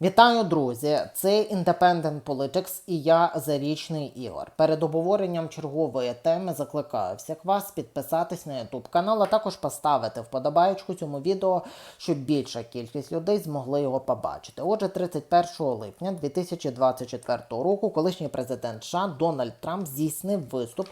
Вітаю, друзі! Це Independent Politics і я Зарічний Ігор. Перед обговоренням чергової теми закликаю всіх вас підписатись на YouTube канал, а також поставити вподобаєчку цьому відео, щоб більша кількість людей змогли його побачити. Отже, 31 липня 2024 року колишній президент США Дональд Трамп здійснив виступ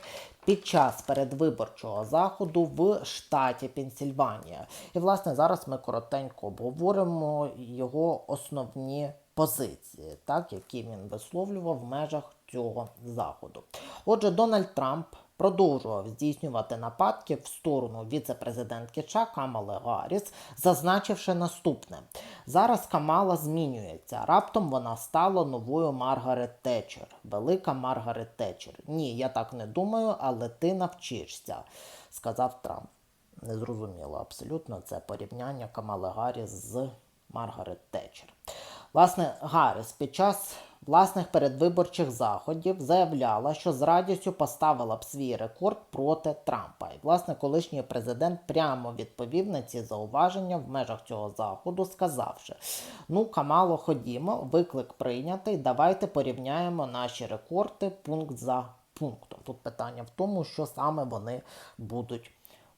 під час передвиборчого заходу в штаті Пенсільванія. І власне зараз ми коротенько обговоримо його основні позиції, так які він висловлював в межах цього заходу. Отже, Дональд Трамп продовжував здійснювати нападки в сторону віце-президентки США Камали Гарріс, зазначивши наступне: зараз Камала змінюється. Раптом вона стала новою Маргарет Тетчер. Велика Маргарет Тетчер. Ні, я так не думаю, але ти навчишся, сказав Трамп. Незрозуміло абсолютно це порівняння Камали Гарріс з Маргарет Тетчер. Власне, Гарріс під час власних передвиборчих заходів заявляла, що з радістю поставила б свій рекорд проти Трампа. І, власне, колишній президент прямо відповів на ці зауваження в межах цього заходу, сказавши: Ну, Камало, ходімо, виклик прийнятий. Давайте порівняємо наші рекорди пункт за пунктом. Тут питання в тому, що саме вони будуть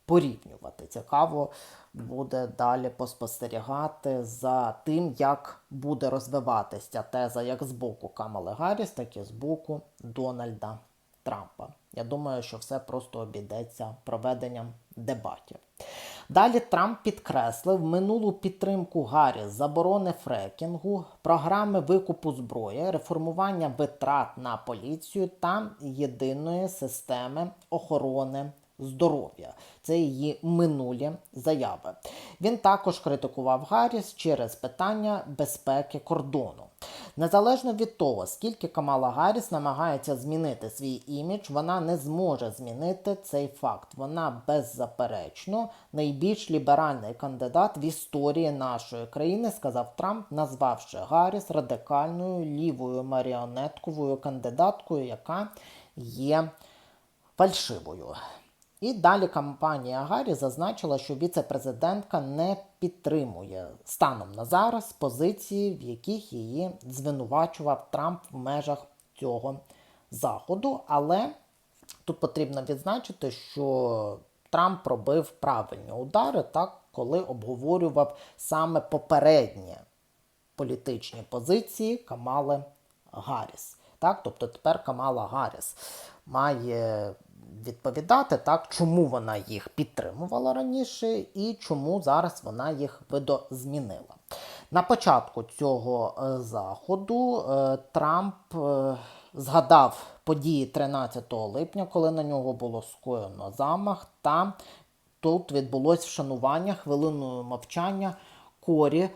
порівнювати. Цікаво буде далі поспостерігати за тим, як буде розвиватися теза як з боку Камали Гарріс, так і з боку Дональда Трампа. Я думаю, що все просто обійдеться проведенням дебатів. Далі Трамп підкреслив минулу підтримку Гарріс, заборони фрекінгу, програми викупу зброї, реформування витрат на поліцію та єдиної системи охорони здоров'я. Це її минулі заяви. Він також критикував Гарріс через питання безпеки кордону. Незалежно від того, скільки Камала Гарріс намагається змінити свій імідж, вона не зможе змінити цей факт. Вона беззаперечно найбільш ліберальний кандидат в історії нашої країни, сказав Трамп, назвавши Гарріс радикальною лівою маріонетковою кандидаткою, яка є фальшивою. І далі кампанія Гаррі зазначила, що віце-президентка не підтримує станом на зараз позиції, в яких її звинувачував Трамп в межах цього заходу. Але тут потрібно відзначити, що Трамп пробив правильні удари, так, коли обговорював саме попередні політичні позиції Камали Гарріс. Так, тобто тепер Камала Гарріс має відповідати, так, чому вона їх підтримувала раніше і чому зараз вона їх видозмінила. На початку цього е, заходу е, Трамп е, згадав події 13 липня, коли на нього було скоєно замах, та тут відбулось вшанування хвилиною мовчання корі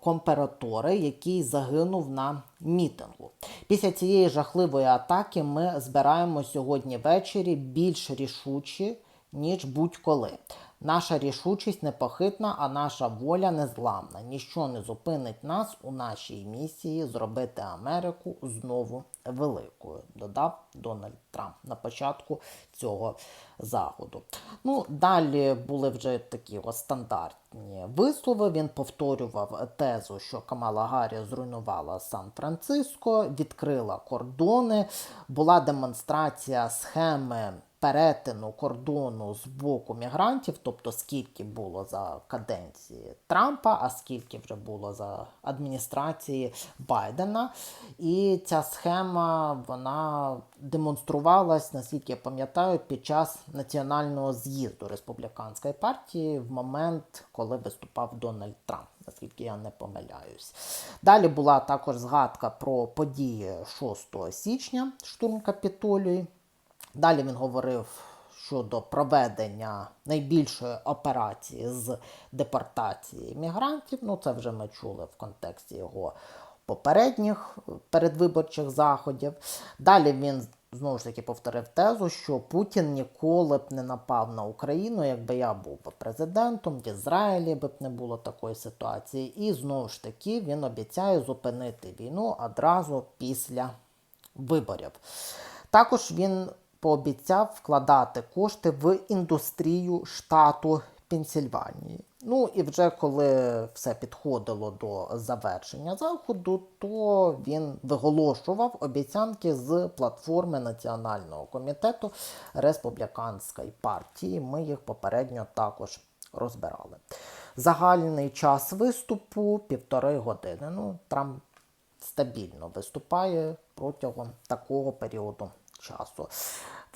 комператори, який загинув на мітингу. Після цієї жахливої атаки ми збираємо сьогодні ввечері більш рішучі, ніж будь-коли. Наша рішучість непохитна, а наша воля незламна. Ніщо не зупинить нас у нашій місії зробити Америку знову великою, додав Дональд Трамп на початку цього заходу. Ну, далі були вже такі ось стандартні вислови. Він повторював тезу, що Камала Гаррі зруйнувала Сан-Франциско, відкрила кордони, була демонстрація схеми перетину кордону з боку мігрантів, тобто скільки було за каденції Трампа, а скільки вже було за адміністрації Байдена. І ця схема вона демонструвалась, наскільки я пам'ятаю, під час національного з'їзду республіканської партії в момент, коли виступав Дональд Трамп. Наскільки я не помиляюсь. Далі була також згадка про події 6 січня штурм Капітолії. Далі він говорив щодо проведення найбільшої операції з депортації мігрантів. Ну, це вже ми чули в контексті його попередніх передвиборчих заходів. Далі він знову ж таки повторив тезу, що Путін ніколи б не напав на Україну, якби я був президентом, в Ізраїлі б не було такої ситуації. І знову ж таки він обіцяє зупинити війну одразу після виборів. Також він пообіцяв вкладати кошти в індустрію штату Пенсільванії. Ну і вже коли все підходило до завершення заходу, то він виголошував обіцянки з платформи Національного комітету Республіканської партії. Ми їх попередньо також розбирали. Загальний час виступу півтори години. Ну, Трамп стабільно виступає протягом такого періоду часу.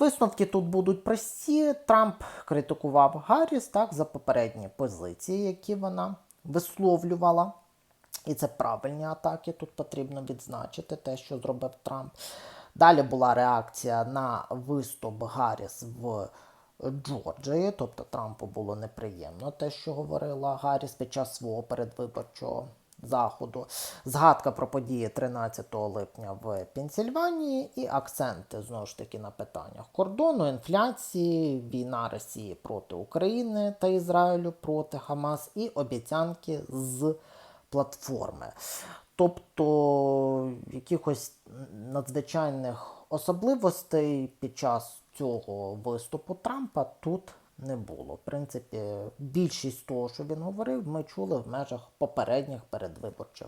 Висновки тут будуть прості. Трамп критикував Гарріс так за попередні позиції, які вона висловлювала. І це правильні атаки. Тут потрібно відзначити те, що зробив Трамп. Далі була реакція на виступ Гарріс в Джорджії, тобто Трампу було неприємно те, що говорила Гарріс під час свого передвиборчого заходу. Згадка про події 13 липня в Пенсільванії і акценти знову ж таки на питаннях кордону, інфляції, війна Росії проти України та Ізраїлю проти Хамас і обіцянки з платформи. Тобто якихось надзвичайних особливостей під час цього виступу Трампа тут не було. В принципі, більшість того, що він говорив, ми чули в межах попередніх передвиборчих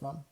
Hoffmann.